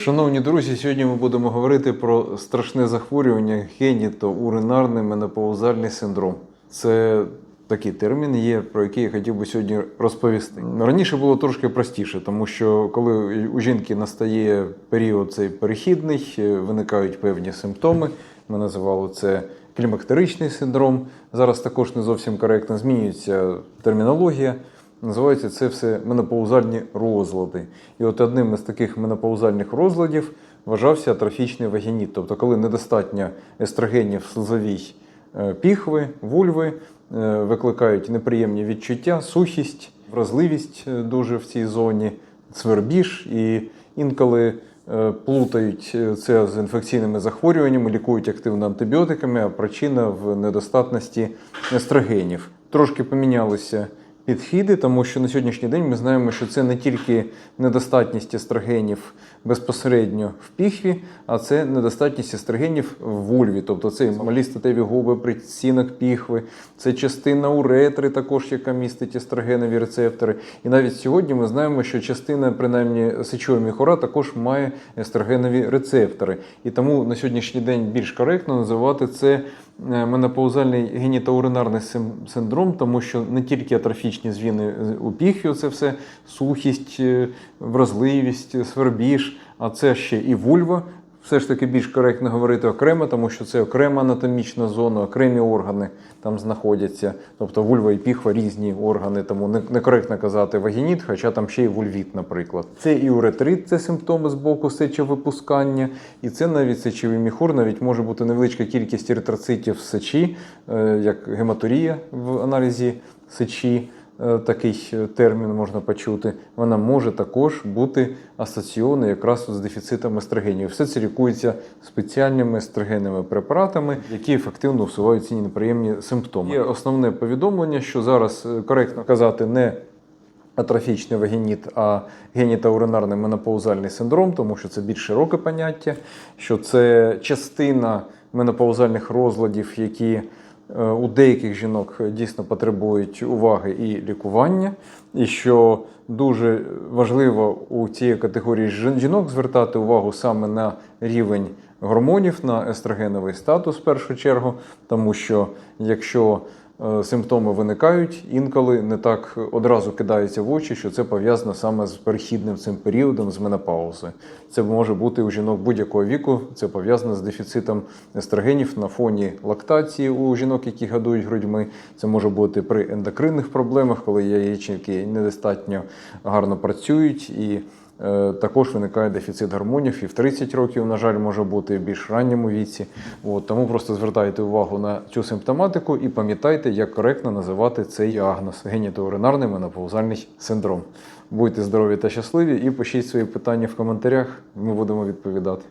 Шановні друзі, сьогодні ми будемо говорити про страшне захворювання геніто-уринарний менопаузальний синдром. Це такий термін є, про який я хотів би сьогодні розповісти. Раніше було трошки простіше, тому що коли у жінки настає період цей перехідний, е, виникають певні симптоми. Ми називали це клімактеричний синдром. Зараз також не зовсім коректно змінюється термінологія. Називається це все менопаузальні розлади. І от одним із таких менопаузальних розладів вважався атрофічний вагініт, тобто коли недостатньо естрогенів в слизовій е, піхви, вульви, е, викликають неприємні відчуття, сухість, вразливість е, дуже в цій зоні, свербіж і інколи плутають це з інфекційними захворюваннями, лікують активно антибіотиками, а причина в недостатності естрогенів. Трошки помінялися підхіди, тому що на сьогоднішній день ми знаємо, що це не тільки недостатність естрогенів безпосередньо в піхві, а це недостатність естрогенів в вульві. Тобто це малі статеві губи, прицінок піхви, це частина уретри, також яка містить естрогенові рецептори. І навіть сьогодні ми знаємо, що частина, принаймні, сечової міхура також має естрогенові рецептори. І тому на сьогоднішній день більш коректно називати це е, менопаузальний генітоуринарний синдром, тому що не тільки атрофічні звіни у піхві, це все сухість, е, вразливість, свербіж, а це ще і вульва. Все ж таки більш коректно говорити окремо, тому що це окрема анатомічна зона, окремі органи там знаходяться. Тобто вульва і піхва різні органи, тому некоректно казати вагініт, хоча там ще й вульвіт, наприклад. Це і уретрит, це симптоми з боку сечовипускання, і це навіть сечовий міхур, навіть може бути невеличка кількість еритроцитів в сечі, е, як гематурія в аналізі сечі. Е, Такий е, термін можна почути, вона може також бути асоційована якраз з дефіцитом естрогенів. Все це лікується спеціальними естрогенними препаратами, які ефективно усувають ці неприємні симптоми. Є основне повідомлення, що зараз е, коректно казати не атрофічний вагініт, а генітоуринарний менопаузальний синдром, тому що це більш широке поняття, що це частина менопаузальних розладів, які у деяких жінок дійсно потребують уваги і лікування, і що дуже важливо у цієї категорії жінок звертати увагу саме на рівень гормонів, на естрогеновий статус в першу чергу, тому що якщо е, симптоми виникають, інколи не так одразу кидається в очі, що це пов'язано саме з перехідним цим періодом, з менопаузи. Це може бути у жінок будь-якого віку, це пов'язано з дефіцитом естрогенів на фоні лактації у жінок, які годують грудьми. Це може бути при ендокринних проблемах, коли яєчники недостатньо гарно працюють і. Е, Також виникає дефіцит гормонів і в 30 років, на жаль, може бути в більш ранньому віці. От, тому просто звертайте увагу на цю симптоматику і пам'ятайте, як коректно називати цей діагноз генітоуринарний менопаузальний синдром. Будьте здорові та щасливі і пишіть свої питання в коментарях. Ми будемо відповідати.